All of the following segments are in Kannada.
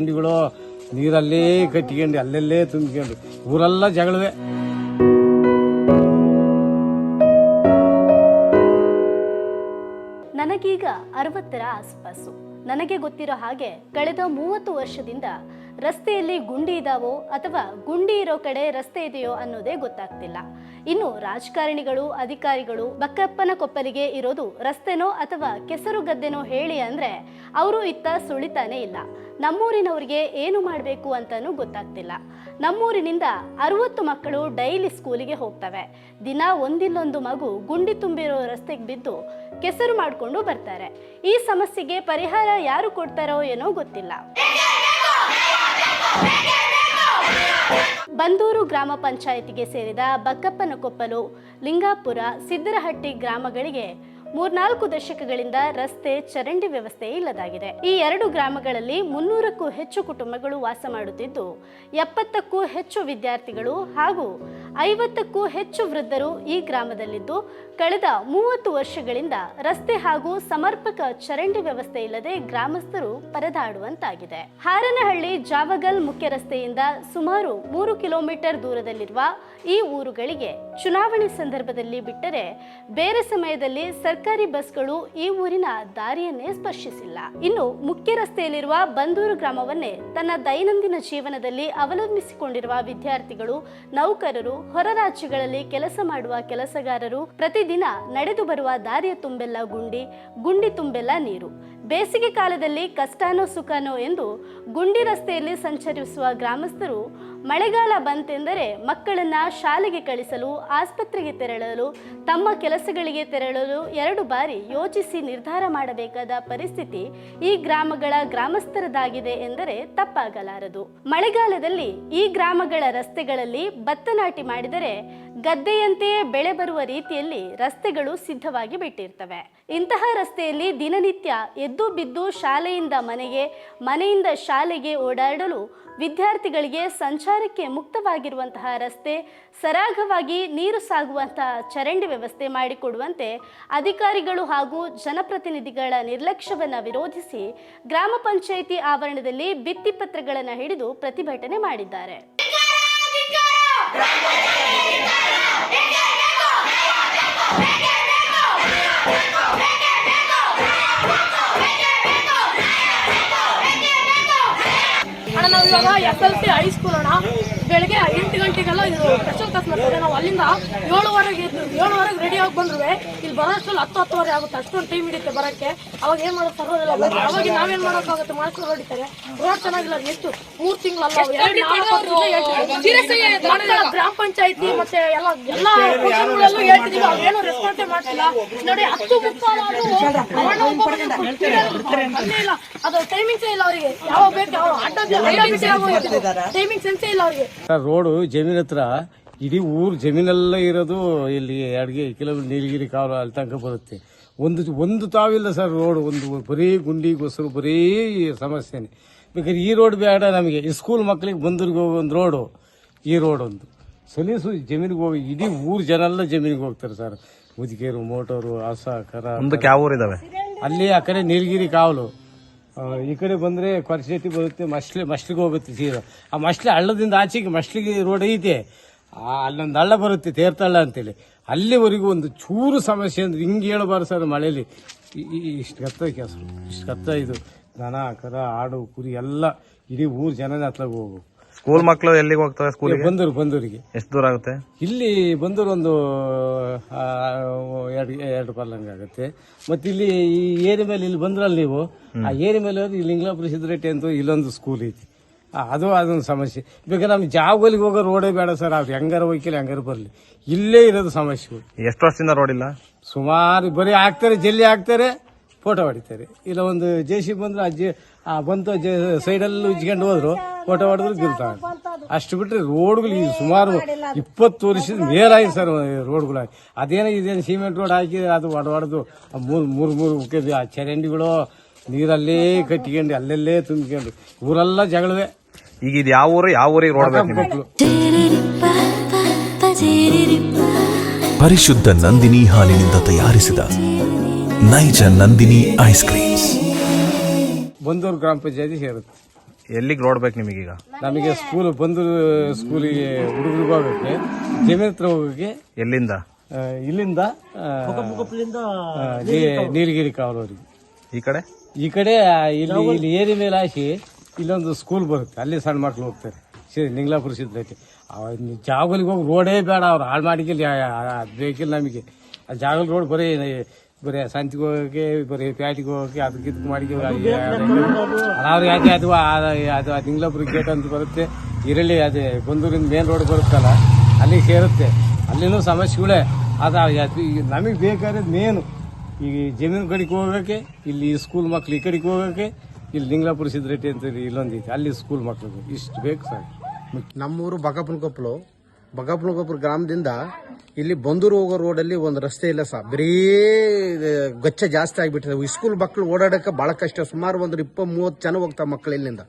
ಚರಂಡಿಗಳು ನೀರಲ್ಲೇ ಕಟ್ಟಿಕೊಂಡು ಅಲ್ಲಲ್ಲೇ ತುಂಬಿಕೊಂಡು ಊರೆಲ್ಲ ಜಗಳವೇ. ನನಗೀಗ ಅರವತ್ತರ ಆಸ್ಪಾಸು. ನನಗೆ ಗೊತ್ತಿರೋ ಹಾಗೆ ಕಳೆದ ಮೂವತ್ತು ವರ್ಷದಿಂದ ರಸ್ತೆಯಲ್ಲಿ ಗುಂಡಿ ಇದಾವೋ ಅಥವಾ ಗುಂಡಿ ಇರೋ ಕಡೆ ರಸ್ತೆ ಇದೆಯೋ ಅನ್ನೋದೇ ಗೊತ್ತಾಗ್ತಿಲ್ಲ. ಇನ್ನು ರಾಜಕಾರಣಿಗಳು, ಅಧಿಕಾರಿಗಳು, ಬಕ್ಕಪ್ಪನ ಕೊಪ್ಪಲಿಗೆ ಇರೋದು ರಸ್ತೆನೋ ಅಥವಾ ಕೆಸರು ಗದ್ದೆನೋ ಹೇಳಿ ಅಂದ್ರೆ ಅವರು ಇತ್ತ ಸುಳಿತಾನೇ ಇಲ್ಲ. ನಮ್ಮೂರಿನವರಿಗೆ ಏನು ಮಾಡಬೇಕು ಅಂತಲೂ ಗೊತ್ತಾಗ್ತಿಲ್ಲ. ನಮ್ಮೂರಿನಿಂದ ಅರವತ್ತು ಮಕ್ಕಳು ಡೈಲಿ ಸ್ಕೂಲಿಗೆ ಹೋಗ್ತವೆ. ದಿನ ಒಂದಿಲ್ಲೊಂದು ಮಗು ಗುಂಡಿ ತುಂಬಿರೋ ರಸ್ತೆಗೆ ಬಿದ್ದು ಕೆಸರು ಮಾಡಿಕೊಂಡು ಬರ್ತಾರೆ. ಈ ಸಮಸ್ಯೆಗೆ ಪರಿಹಾರ ಯಾರು ಕೊಡ್ತಾರೋ ಏನೋ ಗೊತ್ತಿಲ್ಲ. ಬಂದೂರು ಗ್ರಾಮ ಪಂಚಾಯಿತಿಗೆ ಸೇರಿದ ಬಕ್ಕಪ್ಪನಕೊಪ್ಪಲು ಲಿಂಗಾಪುರ, ಸಿದ್ದರಹಟ್ಟಿ ಗ್ರಾಮಗಳಿಗೆ ಮೂರ್ನಾಲ್ಕು ದಶಕಗಳಿಂದ ರಸ್ತೆ ಚರಂಡಿ ವ್ಯವಸ್ಥೆ ಇಲ್ಲದಾಗಿದೆ. ಈ ಎರಡು ಗ್ರಾಮಗಳಲ್ಲಿ ಮುನ್ನೂರಕ್ಕೂ ಹೆಚ್ಚು ಕುಟುಂಬಗಳು ವಾಸ ಮಾಡುತ್ತಿದ್ದು, ಎಪ್ಪತ್ತಕ್ಕೂ ಹೆಚ್ಚು ವಿದ್ಯಾರ್ಥಿಗಳು ಹಾಗೂ ಐವತ್ತಕ್ಕೂ ಹೆಚ್ಚು ವೃದ್ಧರು ಈ ಗ್ರಾಮದಲ್ಲಿದ್ದು, ಕಳೆದ ಮೂವತ್ತು ವರ್ಷಗಳಿಂದ ರಸ್ತೆ ಹಾಗೂ ಸಮರ್ಪಕ ಚರಂಡಿ ವ್ಯವಸ್ಥೆ ಇಲ್ಲದೆ ಗ್ರಾಮಸ್ಥರು ಪರದಾಡುವಂತಾಗಿದೆ. ಹಾರನಹಳ್ಳಿ ಜಾವಗಲ್ ಮುಖ್ಯ ರಸ್ತೆಯಿಂದ ಸುಮಾರು ಮೂರು ಕಿಲೋಮೀಟರ್ ದೂರದಲ್ಲಿರುವ ಈ ಊರುಗಳಿಗೆ ಚುನಾವಣೆ ಸಂದರ್ಭದಲ್ಲಿ ಬಿಟ್ಟರೆ ಬೇರೆ ಸಮಯದಲ್ಲಿ ಸರ್ಕಾರಿ ಬಸ್ಗಳು ಈ ಊರಿನ ದಾರಿಯನ್ನೇ ಸ್ಪರ್ಶಿಸಿಲ್ಲ. ಇನ್ನು ಮುಖ್ಯ ರಸ್ತೆಯಲ್ಲಿರುವ ಬಂದೂರು ಗ್ರಾಮವನ್ನೇ ತನ್ನ ದೈನಂದಿನ ಜೀವನದಲ್ಲಿ ಅವಲಂಬಿಸಿಕೊಂಡಿರುವ ವಿದ್ಯಾರ್ಥಿಗಳು, ನೌಕರರು ಹೊರ ರಾಜ್ಯಗಳಲ್ಲಿ ಕೆಲಸ ಮಾಡುವ ಕೆಲಸಗಾರರು ಪ್ರತಿದಿನ ನಡೆದು ಬರುವ ದಾರಿಯ ತುಂಬೆಲ್ಲ ಗುಂಡಿ ಗುಂಡಿ ತುಂಬೆಲ್ಲ ನೀರು. ಬೇಸಿಗೆ ಕಾಲದಲ್ಲಿ ಕಷ್ಟನೋ ಸುಖನೋ ಎಂದು ಗುಂಡಿ ರಸ್ತೆಯಲ್ಲಿ ಸಂಚರಿಸುವ ಗ್ರಾಮಸ್ಥರು ಮಳೆಗಾಲ ಬಂತೆಂದರೆ ಮಕ್ಕಳನ್ನ ಶಾಲೆಗೆ ಕಳಿಸಲು, ಆಸ್ಪತ್ರೆಗೆ ತೆರಳಲು, ತಮ್ಮ ಕೆಲಸಗಳಿಗೆ ತೆರಳಲು ಎರಡು ಬಾರಿ ಯೋಚಿಸಿ ನಿರ್ಧಾರ ಮಾಡಬೇಕಾದ ಪರಿಸ್ಥಿತಿ ಈ ಗ್ರಾಮಗಳ ಗ್ರಾಮಸ್ಥರದಾಗಿದೆ ಎಂದರೆ ತಪ್ಪಾಗಲಾರದು. ಮಳೆಗಾಲದಲ್ಲಿ ಈ ಗ್ರಾಮಗಳ ರಸ್ತೆಗಳಲ್ಲಿ ಭತ್ತ ನಾಟಿ ಮಾಡಿದರೆ ಗದ್ದೆಯಂತೆಯೇ ಬೆಳೆ ಬರುವ ರೀತಿಯಲ್ಲಿ ರಸ್ತೆಗಳು ಸಿದ್ಧವಾಗಿ ಬಿಟ್ಟಿರ್ತವೆ. ಇಂತಹ ರಸ್ತೆಯಲ್ಲಿ ದಿನನಿತ್ಯ ಎದ್ದು ಬಿದ್ದು ಶಾಲೆಯಿಂದ ಮನೆಗೆ, ಮನೆಯಿಂದ ಶಾಲೆಗೆ ಓಡಾಡಲು ವಿದ್ಯಾರ್ಥಿಗಳಿಗೆ ಸಂಚಾರಕ್ಕೆ ಮುಕ್ತವಾಗಿರುವಂತಹ ರಸ್ತೆ ಸರಾಗವಾಗಿ ನೀರು ಸಾಗುವಂತಹ ಚರಂಡಿ ವ್ಯವಸ್ಥೆ ಮಾಡಿಕೊಡುವಂತೆ ಅಧಿಕಾರಿಗಳು ಹಾಗೂ ಜನಪ್ರತಿನಿಧಿಗಳ ನಿರ್ಲಕ್ಷ್ಯವನ್ನು ವಿರೋಧಿಸಿ ಗ್ರಾಮ ಪಂಚಾಯಿತಿ ಆವರಣದಲ್ಲಿ ಭಿತ್ತಿಪತ್ರಗಳನ್ನು ಹಿಡಿದು ಪ್ರತಿಭಟನೆ ಮಾಡಿದ್ದಾರೆ ಅಣ್ಣ ನಾವು ಇವಾಗ ಎಸ್ ಎಲ್ ಸಿ ಹೈಸ್ಕೂಲ್ ಅಣ್ಣ. ಬೆಳಗ್ಗೆ ಎಂಟು ಗಂಟೆಗೆಲ್ಲ ಇದು ಸ್ಪೆಷಲ್ ಕ್ಲಾಸ್ ಮಾಡ್ತಾರೆ. ನಾವು ಅಲ್ಲಿಂದ ಏಳುವರೆಗೆ ಇದ್ದು ಏಳುವರೆಗೆ ರೆಡಿ ಆಗಿ ಬಂದ್ರೆ ಇಲ್ಲಿ ಬರೋಷ್ಟರಲ್ಲಿ ಹತ್ತು ಹತ್ತುವರೆ ಆಗುತ್ತೆ. ಅಷ್ಟೊಂದು ಟೈಮ್ ಹಿಡಿಯುತ್ತೆ ಬರೋಕ್ಕೆ. ಅವಾಗ ಏನು ಮಾಡೋದು ಸರ್ವದೆಲ್ಲ ಅವಾಗ ನಾವೇನು ಮಾಡೋಕ್ಕಾಗುತ್ತೆ? ಮಾಸ್ಟರ್ ಹೊಡಿತಾರೆ ರೋಡ್ ಚೆನ್ನಾಗಿಲ್ಲ ಎಷ್ಟು? ಮೂರು ತಿಂಗಳಲ್ಲ. ಗ್ರಾಮ ಪಂಚಾಯತಿ ಮತ್ತೆ ಎಲ್ಲ ಎಲ್ಲ ಫಂಕ್ಷನ್ಗಳಲ್ಲೂ ಹೇಳ್ತಿದ್ದೀವಿ. ಅವೇನು ರೆಸ್ಪಾನ್ಸೇ ಮಾಡ್ತಿಲ್ಲ. ನೋಡಿ ಹತ್ತು ಮುಕ್ಕಾಲು ಅಣ್ಣ ಒಬ್ಬೊಬ್ಬರಿಗೆ ಅಲ್ಲೇ ಇಲ್ಲ. ಅದು ಟೈಮಿಂಗ್ಸೇ ಇಲ್ಲ ಅವರಿಗೆ. ಯಾವ ಬೇಕು ಯಾವ ಅಡ್ಡ ಟೈಮಿಂಗ್ ಸೆನ್ಸೇ ಇಲ್ಲ ಅವರಿಗೆ. ಸರ್ ರೋಡು ಜಮೀನ್ ಹತ್ರ ಇಡೀ ಊರು ಜಮೀನೆಲ್ಲ ಇರೋದು ಇಲ್ಲಿ ಅಡಿಗೆ ಕಿಲೋಮೀಟರ್ ನೀಲಗಿರಿ ಕಾವಲು ಅಲ್ಲಿ ತನಕ ಬರುತ್ತೆ. ಒಂದು ಒಂದು ತಾವಿಲ್ಲ ಸರ್ ರೋಡ್ ಒಂದು ಬರೀ ಗುಂಡಿ ಗೊಸರು ಬರೀ ಸಮಸ್ಯೆನೆ. ಬೇಕಾದ್ರೆ ಈ ರೋಡ್ ಬೇಡ ನಮಗೆ. ಈ ಸ್ಕೂಲ್ ಮಕ್ಕಳಿಗೆ ಬಂದ್ರಿಗೆ ಹೋಗೋ ಒಂದು ರೋಡು ಈ ರೋಡ್ ಒಂದು. ಸಲೀಸು ಜಮೀನಿಗೆ ಹೋಗಿ ಇಡೀ ಊರು ಜನ ಎಲ್ಲ ಜಮೀನಿಗೆ ಹೋಗ್ತಾರೆ ಸರ್. ಮುದುಕೇರು ಮೋಟೋರು ಹಸ ಕರ ಯಾವ ಊರ್ ಇದಾವೆ ಅಲ್ಲಿ ಆ ಕಡೆ ನೀಲಗಿರಿ ಕಾವಲು. ಈ ಕಡೆ ಬಂದ್ರೆ ಕೊರಸೇಟಿ ಬರುತ್ತೆ, ಮಸ್ಲಿ, ಮಸ್ಲಿಗೆ ಹೋಗುತ್ತೆ ಸೀರೆ ಆ ಮಸ್ಲಿ ಹಳ್ಳದಿಂದ ಆಚೆಗೆ ಮಸ್ಲಿಗೆ ರೋಡ್ ಐತೆ. ಆ, ಅಲ್ಲೊಂದು ಹಳ್ಳ ಬರುತ್ತೆ, ತೇರ್ತಳ್ಳ ಅಂತೇಳಿ. ಅಲ್ಲಿವರೆಗೂ ಒಂದು ಚೂರು ಸಮಸ್ಯೆ ಅಂದ್ರೆ ಹಿಂಗೆ ಹೇಳಬಾರ್ದು ಸರ್ ಮಳೆಯಲ್ಲಿ ಇಷ್ಟು ಕತ್ತ ಕೆಸರು ಇಷ್ಟು ಕತ್ತ ಇದು. ದನ, ಕರ, ಆಡು, ಕುರಿ ಎಲ್ಲ ಇಡೀ ಊರು ಜನನೇ ಹತ್ಲಾಗ ಹೋಗು. ಸ್ಕೂಲ್ ಮಕ್ಕಳು ಎಲ್ಲಿಗೆ ಹೋಗ್ತವೆ ಸ್ಕೂಲಿಗೆ? ಬಂದೂರು ಬಂದೂರಿಗೆ. ಎಷ್ಟು ದೂರ ಆಗುತ್ತೆ? ಇಲ್ಲಿ ಬಂದೂರು ಒಂದು ಆ, ಎರಡು ಎರಡು ಪರ್ಲಂಗ ಆಗುತ್ತೆ. ಮತ್ತೆ ಇಲ್ಲಿ ಈ ಏರಿ ಮೇಲೆ ಇಲ್ಲಿ ಬಂದ್ರಲ್ಲ ನೀವು ಆ ಏರಿ ಮೇಲೆ ಹೋದ್ರೆ ಇಲ್ಲಿ ಇಂಗ್ಲಾಪುರ ಸಿದ್ದರೆಟ್ಟಿ ಅಂತ ಇಲ್ಲೊಂದು ಸ್ಕೂಲ್ ಐತಿ. ಆ, ಅದು ಅದೊಂದು ಸಮಸ್ಯೆ. ಬೇಕಾದ್ರೆ ನಮ್ಗೆ ಜಾಬಲ್ಲಿಗೆ ಹೋಗೋ ರೋಡೇ ಬೇಡ ಸರ್ ಅದು ಹೆಂಗಾರ ಹೋಗಿಲ್ಲ ಹೆಂಗಾರ ಬರಲಿ. ಇಲ್ಲೇ ಇರೋದು ಸಮಸ್ಯೆ. ಎಷ್ಟು ವರ್ಷದಿಂದ ರೋಡ್ ಇಲ್ಲ? ಸುಮಾರು ಬರೀ ಹಾಕ್ತಾರೆ ಜಲ್ಲಿ ಹಾಕ್ತಾರೆ ಫೋಟೋ ಹೊಡಿತಾರೆ. ಇಲ್ಲ ಒಂದು ಜೆ ಸಿ ಬಂದ್ರೆ ಅಜ್ಜಿ ಆ ಬಂತು ಸೈಡಲ್ಲಿ ಉಜ್ಕೊಂಡು ಹೋದ್ರು ಫೋಟೋ ಹೊಡೆದ್ರು ಅಷ್ಟು ಬಿಟ್ರೆ ರೋಡ್ಗಳು ಈಗ ಸುಮಾರು ಇಪ್ಪತ್ತು ವರ್ಷದ ಮೇಲಾಗಿದೆ ಸರ್ ರೋಡ್ಗಳು ಅದೇನೋ ಇದೇನು ಸಿಮೆಂಟ್ ರೋಡ್ ಹಾಕಿ ಅದು ಹೊಡ್ ಹೊಡೆದು ಮೂರು ಮೂರು ಮೂರು ಉಕ್ಕಿದ್ವಿ ಆ ಚರಂಡಿಗಳು ನೀರಲ್ಲೇ ಕಟ್ಟಿಕೊಂಡು ಅಲ್ಲಲ್ಲೇ ತುಂಬಿಕೊಂಡು. ಊರೆಲ್ಲ ಜಗಳವೇ. ಈಗ ಇದು ಯಾವ ಊರು? ಯಾವ ಊರಿಗೆ ರೋಡ್ ಬೇಕು ಮಕ್ಕಳು ಪರಿಶುದ್ಧ ನಂದಿನಿ ಹಾಲಿನಿಂದ ತಯಾರಿಸಿದ ನೈಜ ನಂದಿನಿ ಐಸ್ ಕ್ರೀಮ್ಸ್. ಬಂದೂರು ಗ್ರಾಮ ಪಂಚಾಯತಿ ಸೇರುತ್ತೆ. ಎಲ್ಲಿಗೆ ರೋಡ್ ಬೇಕು ನಿಮಗೀಗ? ನಮಗೆ ಸ್ಕೂಲ್ ಬಂದು ಸ್ಕೂಲಿಗೆ ಹುಡುಗರಿಗೆ ಹೋಗೋಕ್ಕೆ ಜಮೀನ್ ಹತ್ರ ಹೋಗೋಕ್ಕೆ ಎಲ್ಲಿಂದ? ಆ, ಇಲ್ಲಿಂದ ಆ, ಆ, ನೀ- ನೀಲಗಿರಿ ಕಾವಲವರೆಗೆ ಈ ಕಡೆ? ಈ ಕಡೆ ಆ, ಇಲ್ಲಿ ಇಲ್ಲಿ ಏರಿ ಮೇಲೆ ಹಾಕಿ ಇಲ್ಲೊಂದು ಸ್ಕೂಲ್ ಬರುತ್ತೆ. ಅಲ್ಲಿ ಸಣ್ಣ ಮಕ್ಳು ಹೋಗ್ತಾರೆ. ಸಿ ನಿಂಗ್ಲಾಪುರ ಸಿದ್ಧತೆ. ಜಾಗಲಿಗೆ ಹೋಗಿ ರೋಡೇ ಬೇಡ ಅವ್ರು. ಹಾಳು ಮಾಡಿಕಿಲ್ಲ ಅದು ಬೇಕಿಲ್ಲ ನಮಗೆ. ಆ ಜಾಗಲ್ ರೋಡ್ ಬರೀ ಬರೀ ಸಂತಿಗೆ ಹೋಗಕ್ಕೆ ಬರೀ ಪ್ಯಾಟಿಗೆ ಹೋಗಕ್ಕೆ ಅದಕ್ಕೆ ಇದಕ್ಕೆ ಮಾಡಿ ಅವ್ರು. ಯಾಕೆ ಅದು ಆ- ಅದು ನಿಂಗ್ಲಾಪುರ ಗೇಟ್ ಅಂತ ಬರುತ್ತೆ. ಇರಲಿ ಅದೇ ಬಂದೂರಿಂದ ಮೇನ್ ರೋಡ್ ಬರುತ್ತಲ್ಲ ಅಲ್ಲಿ ಸೇರುತ್ತೆ. ಅಲ್ಲಿನೂ ಸಮಸ್ಯೆಗಳೇ. ಅದು ನಮಗೆ ಬೇಕಾದ್ರೆ ಮೇನು ಈಗ ಜಮೀನು ಕಡೆಗೆ ಹೋಗೋಕ್ಕೆ ಇಲ್ಲಿ ಸ್ಕೂಲ್ ಮಕ್ಳು ಈ ಕಡೆಗೆ ಹೋಗೋಕ್ಕೆ ಇಲ್ಲಿ ನಿಂಗ್ಲಾಪುರ ಸಿದ್ಧರೆಡ್ಡಿ ಅಂತ ಇಲ್ಲೊಂದಿದೆ ಅಲ್ಲಿ ಸ್ಕೂಲ್ ಮಕ್ಳಿಗೆ ಇಷ್ಟು ಬೇಕು ಸರ್ ನಮ್ಮೂರು ಬಗಪ್ಪನಕೊಪ್ಪಲು ಬಗಪ್ಪನಕೊಪ್ಪಲು ಗ್ರಾಮದಿಂದ ಇಲ್ಲಿ ಬಂದೂರು ಹೋಗೋ ರೋಡಲ್ಲಿ ಒಂದು ರಸ್ತೆ ಇಲ್ಲ ಸರ್ ಬರೀ ಗಚ್ಚ ಜಾಸ್ತಿ ಆಗಿಬಿಟ್ಟಿದೆ. ಸ್ಕೂಲ್ ಮಕ್ಕಳು ಓಡಾಡಕ್ಕೆ ಭಾಳ ಕಷ್ಟ. ಸುಮಾರು ಒಂದು ಇಪ್ಪ ಮೂವತ್ತು ಜನ ಹೋಗ್ತಾವೆ ಮಕ್ಕಳು ಇಲ್ಲಿಂದ.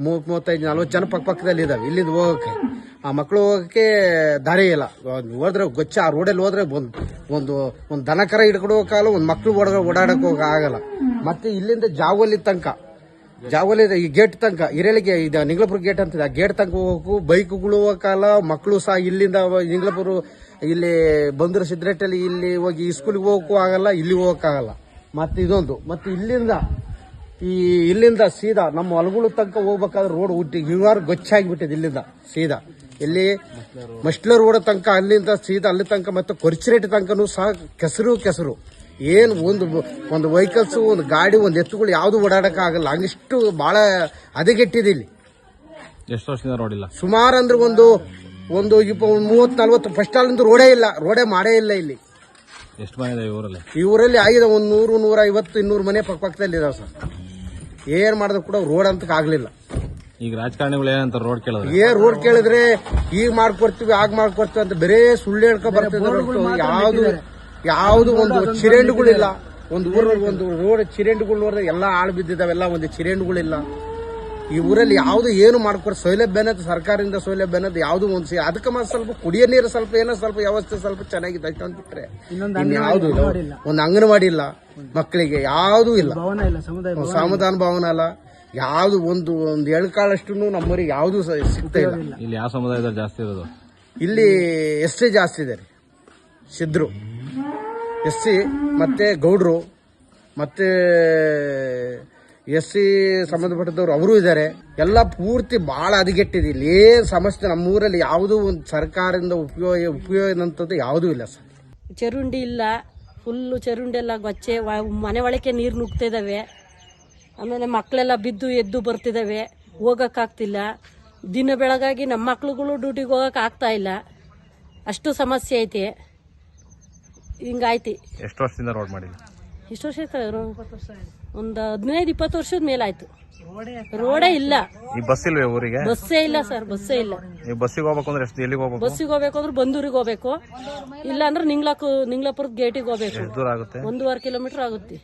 ಮೂವತ್ತು ಮೂವತ್ತೈದು ನಲ್ವತ್ತು ಜನ ಪಕ್ಕ ಪಕ್ಕದಲ್ಲಿ ಇಲ್ಲಿಂದ ಹೋಗೋಕೆ ಆ ಮಕ್ಕಳು ಹೋಗೋಕ್ಕೆ ದಾರಿ ಇಲ್ಲ. ಹೋದ್ರೆ ಗೊಚ್ಚ, ಆ ರೋಡಲ್ಲಿ ಹೋದ್ರೆ ಒಂದು ಒಂದು ಒಂದು ದನಕರ ಹಿಡ್ಕೊಂಡು ಹೋಗೋಕ್ಕಾಗಲ್ಲ ಒಂದು ಮಕ್ಕಳು ಓಡ ಓಡಾಡಕ್ಕೆ ಆಗಲ್ಲ. ಮತ್ತೆ ಇಲ್ಲಿಂದ ಜಾವಲ್ಲಿ ತನಕ ಜಾವಲಿ ಈ ಗೇಟ್ ತನಕ ಹಿರೇಳಿಗೆ ಇದು ನಿಂಗ್ಲಪುರ ಗೇಟ್ ಅಂತಿದೆ ಆ ಗೇಟ್ ತನಕ ಹೋಗಕ್ಕೂ ಬೈಕ್ಗಳು ಕಾಲ ಮಕ್ಕಳು ಸಹ ಇಲ್ಲಿಂದ ನಿಂಗ್ಲಪುರ ಇಲ್ಲಿ ಬಂದ್ರ ಸಿದ್ರೆಟ್ಟಲ್ಲಿ ಇಲ್ಲಿ ಹೋಗಿ ಸ್ಕೂಲ್ಗೆ ಹೋಗಕ್ಕೂ ಆಗಲ್ಲ, ಇಲ್ಲಿ ಹೋಗಕ್ಕಾಗಲ್ಲ ಮತ್ತೆ ಇದೊಂದು. ಮತ್ತೆ ಇಲ್ಲಿಂದ, ಈ ಇಲ್ಲಿಂದ ಸೀದಾ ನಮ್ಮ ಹೊಲಗಳು ತನಕ ಹೋಗ್ಬೇಕಾದ್ರೆ ರೋಡ್ ಹುಟ್ಟಿ ಇವಾರು ಗೊಚ್ಚಾಗಿಬಿಟ್ಟಿದೆ ಇಲ್ಲಿಂದ, ಸೀದಾ. ಇಲ್ಲಿ ಮಸ್ಟ್ಲರ್ ರೋಡ್ ತನಕ ಅಲ್ಲಿಂದ ಸೀದಾ ಅಲ್ಲಿ ತನಕ ಮತ್ತೆ ಕೊರ್ಚಿರೇಟ್ ತನಕನೂ ಸಹ ಕೆಸರು ಕೆಸರು. ಏನು ಒಂದು ಒಂದು ವೆಹಿಕಲ್ಸ್ ಒಂದು ಗಾಡಿ ಒಂದು ಎತ್ತುಗಳು ಯಾವುದು ಓಡಾಡಕ್ಕೆ ಆಗಲ್ಲ. ಹಂಗಿಷ್ಟು ಬಹಳ ಹದಗೆಟ್ಟಿದೆ ಇಲ್ಲಿ. ಎಷ್ಟು ವರ್ಷದಿಂದ ರೋಡ್ ಇಲ್ಲ? ಸುಮಾರು ಅಂದ್ರೆ ಒಂದು ಒಂದು ಇಪ್ಪ ಒಂದು ಮೂವತ್ತು ನಲ್ವತ್ತು ಫಸ್ಟ್ ಅಲ್ಲಿಂದ ರೋಡೇ ಇಲ್ಲ. ರೋಡೇ ಮಾಡೇ ಇಲ್ಲ ಇಲ್ಲಿ. ಎಷ್ಟು ಮನೆ ಇದೆ ಈ ಊರಲ್ಲಿ? ಈ ಊರಲ್ಲಿ ಆಗಿದೆ ಒಂದು ನೂರು ನೂರ ಐವತ್ತು ಇನ್ನೂರು ಮನೆ ಪಕ್ಕ ಪಕ್ಕದಲ್ಲಿ ಇದಾವೆ ಸರ್. ಏನ್ ಮಾಡಿದ್ರು ಕೂಡ ರೋಡ್ ಅಂತ ಆಗ್ಲಿಲ್ಲ. ಈಗ ರಾಜಕಾರಣಿಗಳು ಏನಂತ ರೋಡ್ ಕೇಳಿದ್ರೆ? ಏ ರೋಡ್ ಕೇಳಿದ್ರೆ ಈಗ ಮಾಡ್ಕೊಡ್ತೀವಿ ಆಗ ಮಾಡ್ಕೊಡ್ತೀವಿ ಅಂತ ಬರೇ ಸುಳ್ಳು ಹೇಳ್ಕೊ ಬರ್ತಿದ್ರು ಯಾವ್ದು ಯಾವ್ದು ಒಂದು ಚಿರೆಂಡುಗಳಿಲ್ಲ. ಒಂದು ಊರಲ್ಲಿ ಒಂದು ರೋಡ್ ಚಿರೆಂಡುಗಳು ನೋಡಿದ್ರೆ ಎಲ್ಲ ಆಳು ಬಿದ್ದಿದಾವೆಲ್ಲ ಒಂದು ಚಿರೆಂಡುಗಳಿಲ್ಲ. ಈ ಊರಲ್ಲಿ ಯಾವ್ದು ಏನು ಮಾಡ್ಕೊಡ್ ಸೌಲಭ್ಯ ಅನ್ನೋದು ಸರ್ಕಾರದಿಂದ ಸೌಲಭ್ಯ ಅನ್ನೋದು ಯಾವ್ದು ಒಂದು ಸಿ- ಅದಕ್ಕೆ ಮತ್ತೆ ಸ್ವಲ್ಪ ಕುಡಿಯೋ ನೀರು ಸ್ವಲ್ಪ ಏನೋ ಸ್ವಲ್ಪ ವ್ಯವಸ್ಥೆ ಸ್ವಲ್ಪ ಚೆನ್ನಾಗಿದೆ ಅಂತ ಅಂದ್ಬಿಟ್ರೆ ಯಾವುದು ಇಲ್ಲ. ಒಂದು ಅಂಗನವಾಡಿ ಇಲ್ಲ. ಮಕ್ಕಳಿಗೆ ಯಾವ್ದು ಇಲ್ಲ. ಒಂದು ಸಮಾಧಾನ ಭವನ ಅಲ್ಲ. ಯಾವ್ದು ಒಂದು ಒಂದು ಎಳ್ಕಾಳಷ್ಟು ನಮ್ಮೂರಿಗೆ ಯಾವ್ದು ಸಿಗ್ತಾ ಇಲ್ಲ. ಇಲ್ಲಿ ಯಾವ ಸಮುದಾಯದಲ್ಲಿ ಜಾಸ್ತಿ ಇರೋದು? ಇಲ್ಲಿ ಎಷ್ಟೇ ಜಾಸ್ತಿ ಇದೆ ರೀ. ಸಿದ್ರು. ಎಸ್ ಸಿ ಮತ್ತೆ ಗೌಡ್ರು, ಮತ್ತೆ ಎಸ್ ಸಿ ಸಂಬಂಧಪಟ್ಟದವ್ರು ಅವರು ಇದ್ದಾರೆ. ಎಲ್ಲ ಪೂರ್ತಿ ಬಹಳ ಹದಗೆಟ್ಟಿದೆ. ಇಲ್ಲಿ ಏನ್ ಸಮಸ್ಯೆ ನಮ್ಮೂರಲ್ಲಿ ಯಾವುದೂ ಒಂದು ಸರ್ಕಾರದಿಂದ ಉಪಯೋಗ ಉಪಯೋಗ ಅನ್ನೋಂಥದ್ದು ಯಾವುದೂ ಇಲ್ಲ ಸರ್. ಚರುಂಡಿ ಇಲ್ಲ. ಫುಲ್ಲು ಚರುಂಡಿ ಎಲ್ಲ ಗೊಚ್ಚೆ ಮನೆ ಒಳಕ್ಕೆ ನೀರು ನುಗ್ತಿದ್ದಾವೆ ಆಮೇಲೆ ಮಕ್ಕಳೆಲ್ಲ ಬಿದ್ದು ಎದ್ದು ಬರ್ತಿದ್ದಾವೆ ಹೋಗೋಕ್ಕಾಗ್ತಿಲ್ಲ. ದಿನ ಬೆಳಗಾಗಿ ನಮ್ಮ ಮಕ್ಳುಗಳು ಡ್ಯೂಟಿಗೆ ಹೋಗೋಕೆ ಇಲ್ಲ. ಅಷ್ಟು ಸಮಸ್ಯೆ ಐತಿ. ಹಿಂಗಾಯ್ತಿ. ಎಷ್ಟು ವರ್ಷದಿಂದ ರೋಡ್ ಮಾಡಿಲ್ಲ ಎಷ್ಟು ವರ್ಷ ಆಯ್ತು ಒಂದು ಹದಿನೈದು ಇಪ್ಪತ್ತು ವರ್ಷದ ಮೇಲಾಯ್ತು ರೋಡೇ ಇಲ್ಲ. ಈ ಬಸ್ ಇಲ್ವೇ ಊರಿಗೆ? ಬಸ್ಸೇ ಇಲ್ಲ ಸರ್ ಬಸ್ಸೇ ಇಲ್ಲ. ನೀವು ಬಸ್ಸಿಗೆ ಹೋಗ್ಬೇಕು ಅಂದ್ರೆ ಎಷ್ಟು ಎಲ್ಲಿಗೆ ಹೋಗ್ಬೇಕು? ಬಸ್ಸಿಗೆ ಹೋಗ್ಬೇಕು ಅಂದ್ರೆ ಬಂದೂರಿಗೆ ಹೋಗ್ಬೇಕು. ಇಲ್ಲ ಅಂದ್ರೆ ನಿಂಗ್ಲಾಕು ನಿಂಗ್ಲಾಪುರದ ಗೇಟಿಗೆ ಹೋಗ್ಬೇಕು. ಎಷ್ಟು ದೂರ ಆಗುತ್ತೆ? ಒಂದೂವರೆ ಕಿಲೋಮೀಟರ್ ಆಗುತ್ತೆ.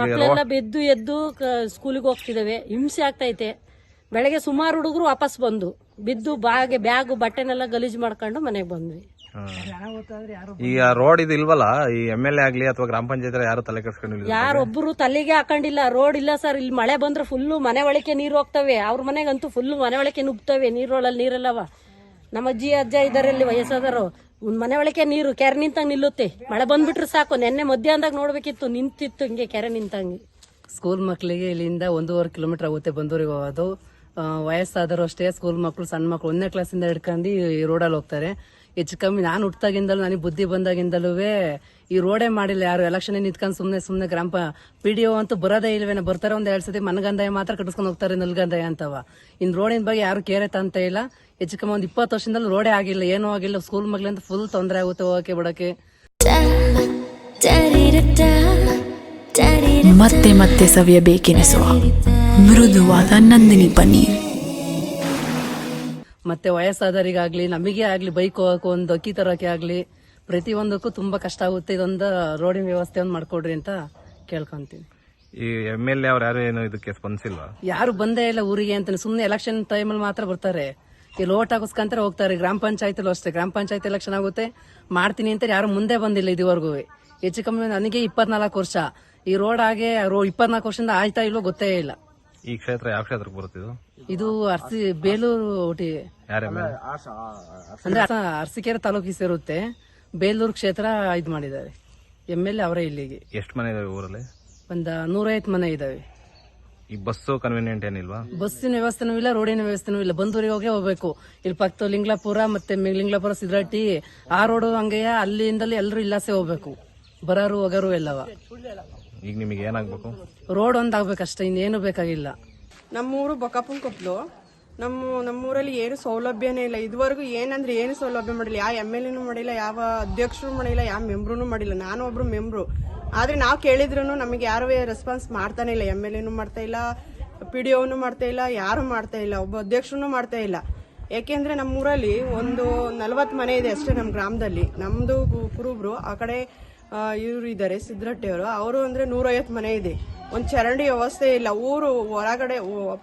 ಮಕ್ಕಳೆಲ್ಲ ಬೆದ್ದು ಎದ್ದು ಸ್ಕೂಲಿಗೆ ಹೋಗ್ತಿದ್ದಾವೆ. ಹಿಂಸೆ ಆಗ್ತೈತೆ. ಬೆಳಗ್ಗೆ ಸುಮಾರು ಹುಡುಗರು ವಾಪಸ್ ಬಂದು. ಬಿದ್ದು ಬಾಗೆ ಬ್ಯಾಗು ಬಟ್ಟೆನೆಲ್ಲ ಗಲೀಜು ಮಾಡ್ಕೊಂಡು ಮನೆಗೆ ಬಂದ್ವಿ. ಈಗ ರೋಡ್ ಇದು ಇಲ್ವಲ್ಲ? ಈ ಎಂ ಎಲ್ ಎ ಆಗ್ಲಿ ಅಥವಾ ಗ್ರಾಮ ಪಂಚಾಯತ್ ಯಾರು ತಲೆ ಕೆಡ್ಸ್ಕೊಂಡಿಲ್ಲ ಯಾರೊಬ್ಬರು ತಲೆಗೆ ಹಾಕೊಂಡಿಲ್ಲ. ರೋಡ್ ಇಲ್ಲ ಸರ್. ಇಲ್ಲಿ ಮಳೆ ಬಂದ್ರೆ ಫುಲ್ಲು ಮನೆ ಒಳಕ್ಕೆ ನೀರು ಹೋಗ್ತವೆ. ಅವ್ರ ಮನೆಗಂತೂ ಫುಲ್ಲು ಮನೆ ಒಳಕ್ಕೆ ನುಗ್ತವೆ. ನೀರೊಳಲ್ಲಿ ನೀರೆಲ್ಲವ. ನಮ್ಮ ಅಜ್ಜಿ ಅಜ್ಜ ಇದಾರೆ ಇಲ್ಲಿ ವಯಸ್ಸಾದರು ಮನೆ ಒಳಕ್ಕೆ ನೀರು ಕೆರೆ ನಿಂತಂಗ್ ನಿಲ್ಲುತ್ತೆ. ಮಳೆ ಬಂದ್ಬಿಟ್ರೆ ಸಾಕು. ನೆನ್ನೆ ಮಧ್ಯಾಹ್ನದಾಗ ನೋಡ್ಬೇಕಿತ್ತು. ನಿಂತಿತ್ತು ಹಿಂಗೆ ಕೆರೆ ನಿಂತಂಗೆ. ಸ್ಕೂಲ್ ಮಕ್ಕಳಿಗೆ ಇಲ್ಲಿಂದ ಒಂದೂವರೆ ಕಿಲೋಮೀಟರ್ ಆಗುತ್ತೆ ಬಂದೂರಿಗೆ ಹೋಗೋದು. ವಯಸ್ಸಾದರೂ ಅಷ್ಟೇ. ಸ್ಕೂಲ್ ಮಕ್ಕಳು ಸಣ್ಣ ಮಕ್ಕಳು ಒಂದನೇ ಕ್ಲಾಸಿಂದ ಹಿಡ್ಕೊಂಡು ಈ ರೋಡಲ್ಲಿ ಹೋಗ್ತಾರೆ. ಹೆಚ್ಚು ಕಮ್ಮಿ ನಾನು ಹುಟ್ಟಾಗಿಂದಲೂ ನನಗೆ ಬುದ್ಧಿ ಬಂದಾಗಿಂದಲೂ ಈ ರೋಡೇ ಮಾಡಿಲ್ಲ ಯಾರು. ಎಲೆಕ್ಷನ್ ನಿಂತ್ಕೊಂಡು ಸುಮ್ಮನೆ ಸುಮ್ಮನೆ ಗ್ರಾಮ ಪಿ ಡಿ ಒ ಅಂತೂ ಬರೋದೇ ಇಲ್ವೇನೋ ಬರ್ತಾರೆ ಒಂದು ಎರಡು ಸತಿ ಮನಗಂದಾಯ ಮಾತ್ರ ಕಟ್ಟಿಸ್ಕೊಂಡು ಹೋಗ್ತಾರೆ ನಲ್ಗಂದಾಯ ಅಂತವ. ಇನ್ನು ರೋಡಿನ ಬಗ್ಗೆ ಯಾರು ಕೇರೆ ತಂತ ಇಲ್ಲ. ಹೆಚ್ಚು ಕಮ್ಮಿ ಒಂದು ಇಪ್ಪತ್ತು ವರ್ಷದಲ್ಲಿ ರೋಡೇ ಆಗಿಲ್ಲ, ಏನೂ ಆಗಿಲ್ಲ. ಸ್ಕೂಲ್ ಮಗ್ಲಿಂದ ಫುಲ್ ತೊಂದರೆ ಆಗುತ್ತೆ ಹೋಗಕ್ಕೆ ಬಿಡೋಕೆ ಮತ್ತೆ ಮತ್ತೆ ಸವಿಯಬೇಕೆನಿಸುವ ಮೃದುವಾದ ನಂದಿನಿ ಪನ್ನೀರ್. ಮತ್ತೆ ವಯಸ್ಸಾದವರಿಗಾಗ್ಲಿ ನಮಗೆ ಆಗ್ಲಿ ಬೈಕ್ ಹೋಗಕ್ಕೆ ಒಂದು ಅಕ್ಕಿ ತರೋಕೆ ಆಗ್ಲಿ ಪ್ರತಿಯೊಂದಕ್ಕೂ ತುಂಬಾ ಕಷ್ಟ ಆಗುತ್ತೆ. ಇದೊಂದು ರೋಡಿನ ವ್ಯವಸ್ಥೆ ಒಂದು ಮಾಡ್ಕೊಡ್ರಿ ಅಂತ ಕೇಳ್ಕೊಂತೀನಿ. ಈ ಎಂ ಎಲ್ ಎ ಅವ್ರು ಯಾರು ಏನು ಇದಕ್ಕೆ ಸ್ಪಂದಿಸಿಲ್ವಾ? ಯಾರು ಬಂದೇ ಇಲ್ಲ ಊರಿಗೆ ಅಂತಾನೆ ಸುಮ್ಮನೆ ಎಲೆಕ್ಷನ್ ಅಲ್ಲಿ ಮಾತ್ರ ಬರ್ತಾರೆ. ಇಲ್ಲಿ ಓಟ್ ಹಾಕಿಸ್ಕೊಂತಾರೆ ಹೋಗ್ತಾರೆ ಗ್ರಾಮ ಪಂಚಾಯತಿಲೂ ಅಷ್ಟೇ. ಗ್ರಾಮ ಪಂಚಾಯತ್ ಎಲೆಕ್ಷನ್ ಆಗುತ್ತೆ ಮಾಡ್ತೀನಿ ಅಂತ ಯಾರು ಮುಂದೆ ಬಂದಿಲ್ಲ ಇದುವರೆಗೂ. ಹೆಚ್ಚು ಕಮ್ಮಿ ನನಗೆ ಇಪ್ಪತ್ನಾಲ್ಕು ವರ್ಷ. ಈ ರೋಡ್ ಆಗಿ ರೋ ಇಪ್ಪತ್ನಾಲ್ಕು ವರ್ಷದಿಂದ ಆಯ್ತಾ ಇಲ್ವೋ ಗೊತ್ತೇ ಇಲ್ಲ. ಈ ಕ್ಷೇತ್ರ ಯಾವ ಕ್ಷೇತ್ರಕ್ಕೆ ಬರುತ್ತೆ ಇದು? ಅರ್ಸಿ ಬೇಲೂರು ಒಟಿ ಯಾರ ಎಂ ಎಲ್ ಅಂದ್ರೆ ಅರಸಿಕೇರಿ ತಾಲೂಕಿಗೆ ಸೇರುತ್ತೆ. ಬೇಲೂರು ಕ್ಷೇತ್ರ ಇದ್ ಮಾಡಿದ್ದಾರೆ. ಎಂ ಎಲ್ ಎ ಅವರೇ ಇಲ್ಲಿಗೆ. ಎಷ್ಟು ಮನೆ ಇದಾವೆ ಊರಲ್ಲಿ? ಒಂದ ನೂರೈವತ್ತು ಮನೆ ಇದಾವೆ. ಈ ಬಸ್ಸು ಕನ್ವೀನಿಯಂಟ್ ಏನಿಲ್ವಾ? ಬಸ್ಸಿನ ವ್ಯವಸ್ಥೆನೂ ಇಲ್ಲ ರೋಡಿನ ವ್ಯವಸ್ಥೆನೂ ಇಲ್ಲ. ಬಂದೂರಿಗೆ ಹೋಗೇ ಹೋಗ್ಬೇಕು. ಇಲ್ಲಿ ಪಕ್ಕ ಲಿಂಗ್ಲಾಪುರ ಮತ್ತೆ ಲಿಂಗ್ಲಾಪುರ ಸಿದ್ರಟ್ಟಿ ಆ ರೋಡು ಹಂಗೆಯ ಅಲ್ಲಿಂದಲೇ ಎಲ್ಲರೂ ಇಲ್ಲಾಸೆ ಹೋಗ್ಬೇಕು. ಬರೋರು ಹೋಗೋರು ಎಲ್ಲವ. ಈಗ ನಿಮಗೆ ಏನಾಗ್ಬೇಕು? ರೋಡ್ ಒಂದಾಗ್ಬೇಕಷ್ಟೇ ಇನ್ನೇನು ಬೇಕಾಗಿಲ್ಲ. ನಮ್ಮೂರು ಬೊಕ್ಕಪ್ಪನ ಕೊಪ್ಪಲು ನಮ್ಮ ನಮ್ಮೂರಲ್ಲಿ ಏನು ಸೌಲಭ್ಯನೇ ಇಲ್ಲ. ಇದುವರೆಗೂ ಏನಂದ್ರೆ ಏನು ಸೌಲಭ್ಯ ಮಾಡಿಲ್ಲ. ಯಾವ ಎಂ ಎಲ್ ಎನೂ ಮಾಡಿಲ್ಲ ಯಾವ ಅಧ್ಯಕ್ಷರು ಮಾಡಿಲ್ಲ ಯಾವ ಮೆಂಬ್ರೂ ಮಾಡಿಲ್ಲ. ನಾನು ಒಬ್ರು ಮೆಂಬ್ರು. ಆದ್ರೆ ನಾವು ಕೇಳಿದ್ರು ನಮಗೆ ಯಾರು ರೆಸ್ಪಾನ್ಸ್ ಮಾಡ್ತಾನೆ ಇಲ್ಲ. ಎಂ ಎಲ್ ಎನೂ ಮಾಡ್ತಾ ಇಲ್ಲ ಪಿ ಡಿ ಒನು ಮಾಡ್ತಾ ಇಲ್ಲ ಯಾರು ಮಾಡ್ತಾ ಇಲ್ಲ. ಒಬ್ಬ ಅಧ್ಯಕ್ಷರು ಮಾಡ್ತಾ ಇಲ್ಲ. ಯಾಕೆಂದ್ರೆ ನಮ್ಮೂರಲ್ಲಿ ಒಂದು ನಲವತ್ತು ಮನೆ ಇದೆ ಅಷ್ಟೇ ನಮ್ಮ ಗ್ರಾಮದಲ್ಲಿ. ನಮ್ದು ಕು- ಕುರುಬ್ರು. ಆ ಕಡೆ ಇವರು ಇದ್ದಾರೆ ಸಿದ್ದರಟ್ಟಿಯವರು ಅವರು. ಅಂದ್ರೆ ನೂರೈವತ್ತು ಮನೆ ಇದೆ. ಒಂದು ಚರಂಡಿ ವ್ಯವಸ್ಥೆ ಇಲ್ಲ. ಊರು ಹೊರಗಡೆ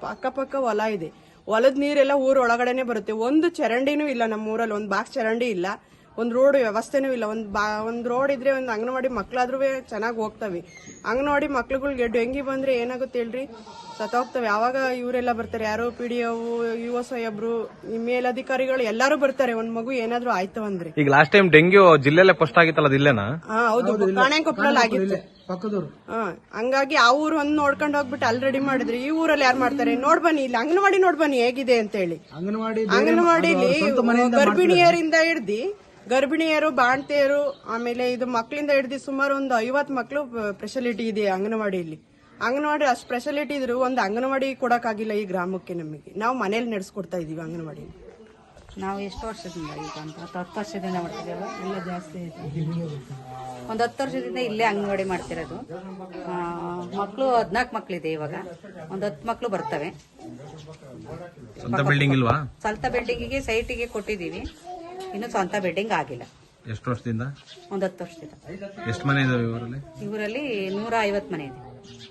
ಅಕ್ಕಪಕ್ಕ ಹೊಲ ಇದೆ. ಹೊಲದ ನೀರೆಲ್ಲ ಊರ ಒಳಗಡೆನೆ ಬರುತ್ತೆ. ಒಂದು ಚರಂಡಿನೂ ಇಲ್ಲ ನಮ್ಮ ಊರಲ್ಲಿ ಒಂದು ಬಾಕ್ಸ್ ಚರಂಡಿ ಇಲ್ಲ. ಒಂದು ರೋಡ್ ವ್ಯವಸ್ಥೆನೂ ಇಲ್ಲ. ಒಂದು ಬಾ ಒಂದು ರೋಡ್ ಇದ್ರೆ ಒಂದು ಅಂಗನವಾಡಿ ಮಕ್ಳಾದ್ರೂ ಚೆನ್ನಾಗಿ ಹೋಗ್ತವೆ. ಅಂಗನವಾಡಿ ಮಕ್ಳುಗಳಿಗೆ ಡೆಂಗಿ ಬಂದ್ರೆ ಏನಾಗುತ್ತೆ ಹೇಳ್ರಿ? ಸತ್ತೋಗ್ತವೆ. ಯಾವಾಗ ಇವರೆಲ್ಲ ಬರ್ತಾರೆ. ಯಾರೋ ಪಿ ಡಿ ಯುವ ಸಾಹೇಬ್ರು ಒಬ್ರು ಮೇಲಧಿಕಾರಿಗಳು ಎಲ್ಲರೂ ಬರ್ತಾರೆ. ಒಂದ್ ಮಗು ಏನಾದ್ರೂ ಆಯ್ತು ಅಂದ್ರೆ. ಈಗ ಲಾಸ್ಟ್ ಟೈಮ್ ಡೆಂಗ್ಯೂ ಜಿಲ್ಲೆಲ್ಲೇ ಫಸ್ಟ್ ಆಗಿತ್ತಲ್ಲ ಅದಿಲ್ಲೇನಾ ಹಾ ಹೌದು. ಕಾಣೆಕೊಪ್ಪಲಲ್ಲಿ ಆಗಿತ್ತು. ಹಾ ಹಂಗಾಗಿ ಆ ಊರು ಒಂದ್ ನೋಡ್ಕೊಂಡು ಹೋಗ್ಬಿಟ್ಟು ಅಲ್ಲಿ ರೆಡಿ ಮಾಡಿದ್ರಿ ಈ ಊರಲ್ಲಿ ಯಾರು ಮಾಡ್ತಾರೆ? ನೋಡ್ ಬನ್ನಿ ಇಲ್ಲಿ ಅಂಗನವಾಡಿ ನೋಡ್ ಬನ್ನಿ ಹೇಗಿದೆ ಅಂತ ಹೇಳಿ ಅಂಗನವಾಡಿಲಿ ಗರ್ಭಿಣಿಯರಿಂದ ಹಿಡ್ದಿ ಗರ್ಭಿಣಿಯರು ಬಾಣ್ತಿಯರು ಆಮೇಲೆ ಇದು ಮಕ್ಕಳಿಂದ ಹಿಡಿದು ಸುಮಾರು ಒಂದು ಐವತ್ತು ಮಕ್ಕಳು ಸ್ಪೆಷಾಲಿಟಿ ಇದೆ ಅಂಗನವಾಡಿಯಲ್ಲಿ. ಅಂಗನವಾಡಿ ಅಷ್ಟು ಸ್ಪೆಷಾಲಿಟಿ ಇದ್ರು ಒಂದು ಅಂಗನವಾಡಿ ಕೊಡೋಕ್ಕಾಗಿಲ್ಲ ಈ ಗ್ರಾಮಕ್ಕೆ ನಮಗೆ. ನಾವು ಮನೇಲಿ ನಡೆಸ್ಕೊಡ್ತಾ ಇದ್ದೀವಿ ಅಂಗನವಾಡಿ ನಾವು ಎಷ್ಟು ವರ್ಷದಿಂದ ಈಗ ಅಂತ? ಹತ್ತು ಹತ್ತು ವರ್ಷದಿಂದ ಮಾಡ್ತಿದ್ದೇವೆ ಎಲ್ಲ ಜಾಸ್ತಿ ಒಂದು ಹತ್ತು ವರ್ಷದಿಂದ ಇಲ್ಲೇ ಅಂಗನವಾಡಿ ಮಾಡ್ತಿರೋದು. ಮಕ್ಕಳು ಹದಿನಾಲ್ಕು ಮಕ್ಕಳಿದೆ ಇವಾಗ. ಒಂದು ಹತ್ತು ಮಕ್ಕಳು ಬರ್ತವೆ. ಸ್ವಂತ ಬಿಲ್ಡಿಂಗ್ ಇಲ್ವಾ? ಸ್ವಂತ ಬಿಲ್ಡಿಂಗಿಗೆ ಸೈಟಿಗೆ ಕೊಟ್ಟಿದ್ದೀವಿ. ಇನ್ನು ಸ್ವಂತ ಬಿಲ್ಡಿಂಗ್ ಆಗಿಲ್ಲ. ಎಷ್ಟು ವರ್ಷದಿಂದ? ಒಂದು ಹತ್ತು ವರ್ಷದಿಂದ. ಎಷ್ಟು ಮನೆ ಇದಾವೆ ಇವರಲ್ಲಿ? ಇವರಲ್ಲಿ ನೂರ ಐವತ್ತು ಮನೆ ಇದೆ.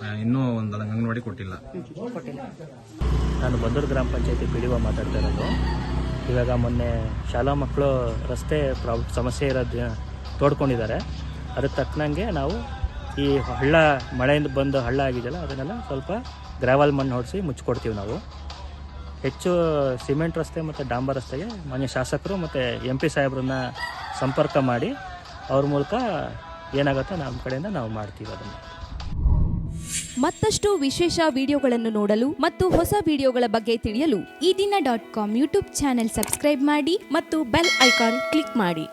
ಆ, ಇನ್ನೂ ಒಂದು ಅಂಗನವಾಡಿ ಕೊಟ್ಟಿಲ್ಲ. ಹ್ಮ್, ಕೊಟ್ಟಿಲ್ಲ. ನಾನು ಬಂದೂರು ಗ್ರಾಮ ಪಂಚಾಯತಿ ಪಿ ಡಿ ಒ ಮಾತಾಡ್ತಾ ಇರೋದು. ಇವಾಗ ಮೊನ್ನೆ ಶಾಲಾ ಮಕ್ಕಳು ರಸ್ತೆ ಪ್ರಾಬ್ ಸಮಸ್ಯೆ ಇರೋದು ತೋಡ್ಕೊಂಡಿದ್ದಾರೆ. ಅದಕ್ಕೆ ತಕ್ಕನಂಗೆ ನಾವು ಈ ಹಳ್ಳ ಮಳೆಯಿಂದ ಬಂದು ಹಳ್ಳ ಆಗಿದೆಯಲ್ಲ ಅದನ್ನೆಲ್ಲ ಸ್ವಲ್ಪ ಗ್ರಾವಲ್ ಮಣ್ಣು ಹೊಡಿಸಿ ಮುಚ್ಚಿಕೊಡ್ತೀವಿ ನಾವು. ಹೆಚ್ಚು ಸಿಮೆಂಟ್ ರಸ್ತೆ ಮತ್ತು ಡಾಂಬರ್ ರಸ್ತೆಗೆ ಮಾನ್ಯ ಶಾಸಕರು ಮತ್ತು ಎಂ ಪಿ ಸಾಹೇಬ್ರನ್ನ ಸಂಪರ್ಕ ಮಾಡಿ ಅವ್ರ ಮೂಲಕ ಏನಾಗುತ್ತೋ ನಮ್ಮ ಕಡೆಯಿಂದ ನಾವು ಮಾಡ್ತೀವಿ ಅದನ್ನು. ಮತ್ತಷ್ಟು ವಿಶೇಷ ವಿಡಿಯೋಗಳನ್ನು ನೋಡಲು ಮತ್ತು ಹೊಸ ವಿಡಿಯೋಗಳ ಬಗ್ಗೆ ತಿಳಿಯಲು ಈ ದಿನ dot com YouTube channel subscribe ಮಾಡಿ ಮತ್ತು ಬೆಲ್ ಐಕಾನ್ ಕ್ಲಿಕ್ ಮಾಡಿ.